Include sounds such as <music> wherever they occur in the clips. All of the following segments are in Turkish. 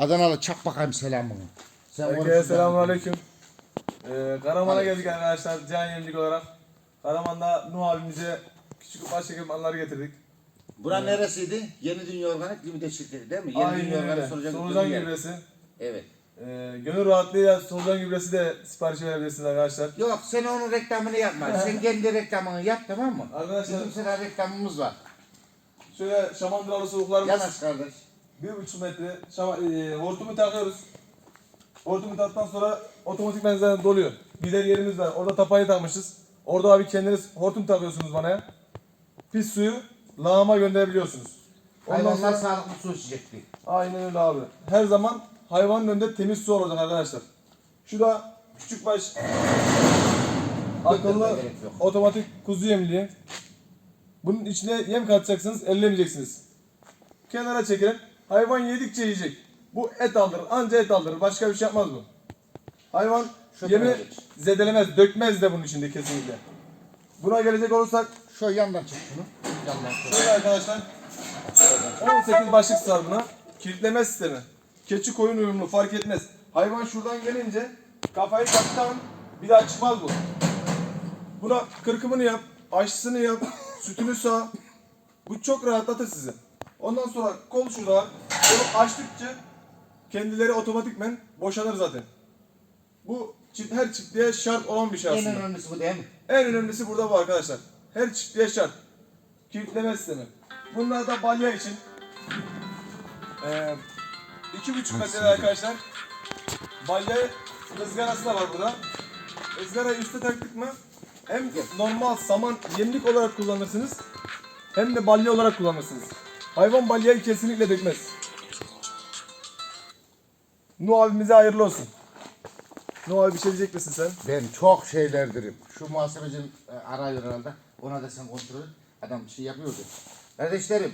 Adanalı çak bakayım selamını. Sen Herkese selamun aleyküm. Ee, Karaman'a geldik arkadaşlar Can Yemlik olarak. Karaman'da Nuh abimize küçük baş ekipmanları getirdik. Bura neresiydi? Yeni Dünya Organik Limited şirketi değil mi? Yeni Aynen Dünya öyle. Organik Solucan Solucan Gübresi. gübresi. Evet. Ee, gönül rahatlığıyla solucan gübresi de sipariş verebilirsiniz arkadaşlar. Yok sen onun reklamını yapma. <laughs> sen kendi reklamını yap tamam mı? Arkadaşlar Bizim sana reklamımız var. şöyle şamandıralı soğuklarımız Yanaş kardeş. 1,5 metre şama, e, hortumu takıyoruz. Hortumu taktıktan sonra otomatik zaten doluyor. Gider yerimiz var. Orada tapayı takmışız. Orada abi kendiniz hortum takıyorsunuz bana. Pis suyu lağıma gönderebiliyorsunuz. Ondan Hayvanlar sonra sağlıklı su içecekti. aynen öyle abi. Her zaman hayvanın önünde temiz su olacak arkadaşlar. Şu da küçük baş akıllı otomatik kuzu yemliği. Bunun içine yem katacaksınız, ellemeyeceksiniz. Kenara çekelim. Hayvan yedikçe yiyecek. Bu et aldırır, anca et aldırır. Başka bir şey yapmaz bu. Hayvan yemi zedelemez, dökmez de bunun içinde kesinlikle. Buna gelecek olursak Şu yandan çek şunu. Yandan çek. Şöyle arkadaşlar. 18 başlık sığar buna. Kilitleme sistemi. Keçi koyun uyumlu fark etmez. Hayvan şuradan gelince kafayı taktan bir daha çıkmaz bu. Buna kırkımını yap, aşısını yap, sütünü sağ. Bu çok rahatlatır sizi. Ondan sonra kol şurada var. Kolu açtıkça kendileri otomatikmen boşalır zaten. Bu çift, her çiftliğe şart olan bir şey En aslında. önemlisi bu değil mi? En önemlisi burada bu arkadaşlar. Her çiftliğe şart. Kilitleme sistemi. Bunlar da balya için. Ee, iki buçuk metre arkadaşlar. Balya ızgarası da var burada. Izgarayı üstte taktık mı hem normal saman yemlik olarak kullanırsınız hem de balya olarak kullanırsınız. Hayvan balyayı kesinlikle dökmez. Nuh abimize hayırlı olsun. Nuh abi bir şey diyecek misin sen? Ben çok şeylerdirim. Şu muhasebeci e, arıyor herhalde. Ona da sen kontrol et. Adam bir şey yapıyordu. Kardeşlerim.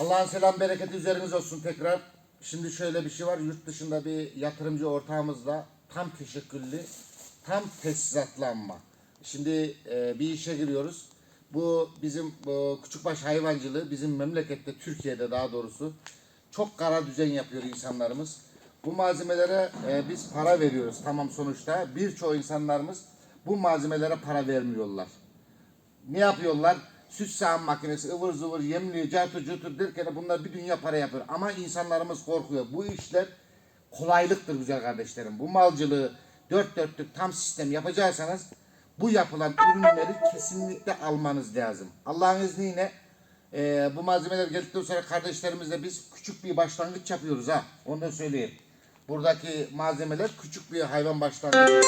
Allah'ın selam bereketi üzeriniz olsun tekrar. Şimdi şöyle bir şey var. Yurt dışında bir yatırımcı ortağımızla tam teşekküllü, tam tesisatlanma. Şimdi e, bir işe giriyoruz. Bu bizim bu küçükbaş hayvancılığı bizim memlekette Türkiye'de daha doğrusu çok kara düzen yapıyor insanlarımız. Bu malzemelere e, biz para veriyoruz tamam sonuçta. Birçok insanlarımız bu malzemelere para vermiyorlar. Ne yapıyorlar? Süt sağım makinesi, ıvır zıvır, yemliği, cartı curtu derken bunlar bir dünya para yapıyor. Ama insanlarımız korkuyor. Bu işler kolaylıktır güzel kardeşlerim. Bu malcılığı dört dörtlük tam sistem yapacaksanız bu yapılan ürünleri kesinlikle almanız lazım. Allah'ın izniyle e, bu malzemeler geldikten sonra kardeşlerimizle biz küçük bir başlangıç yapıyoruz ha. Onu da söyleyeyim. Buradaki malzemeler küçük bir hayvan başlangıcı.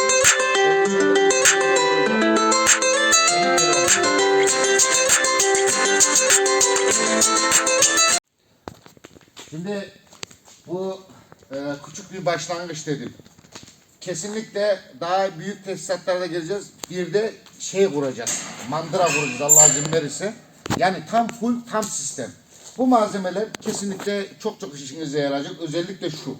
Şimdi bu e, küçük bir başlangıç dedim. Kesinlikle daha büyük tesisatlara geleceğiz. Bir de şey kuracağız. Mandıra kuracağız Allah izin verirse. Yani tam full tam sistem. Bu malzemeler kesinlikle çok çok işinize yarayacak. Özellikle şu.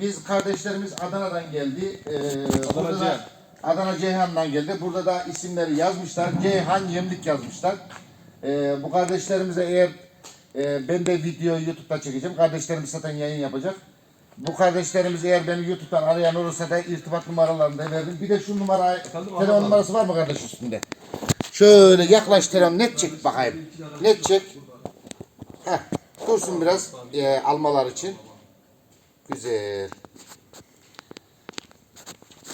Biz kardeşlerimiz Adana'dan geldi. Ee, burada da- Ceyhan. Adana Ceyhan'dan geldi. Burada da isimleri yazmışlar. Ceyhan Yemlik yazmışlar. Ee, bu kardeşlerimize eğer e, ben de videoyu YouTube'da çekeceğim. Kardeşlerimiz zaten yayın yapacak. Bu kardeşlerimiz eğer beni YouTube'dan arayan olursa da irtibat numaralarını da verdim. Bir de şu numara, telefon numarası var mı kardeş üstünde? Şöyle yaklaş telefon net çek bakayım. Net çek. Heh, dursun biraz e, almalar için. Güzel.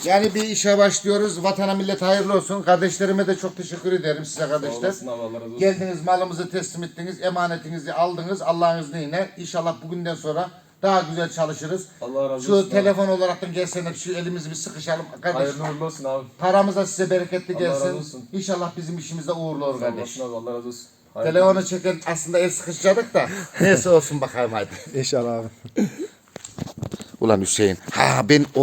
Yani bir işe başlıyoruz. Vatana millet hayırlı olsun. Kardeşlerime de çok teşekkür ederim size kardeşler. Olasın. Geldiniz malımızı teslim ettiniz. Emanetinizi aldınız. Allah'ın izniyle. İnşallah bugünden sonra daha güzel çalışırız. Allah razı Şu olsun abi. telefon olarak da gelsene şu elimizi bir sıkışalım. Kardeş Hayırlı uğurlu olsun abi. paramız da size bereketli Allah razı gelsin. olsun. İnşallah bizim işimizde uğurlu olur kardeş. Olasın abi Allah razı olsun. Hayırlı Telefonu çeken aslında el sıkışacadık da. <laughs> Neyse olsun bakalım hadi. İnşallah abi. Ulan Hüseyin. Ha ben o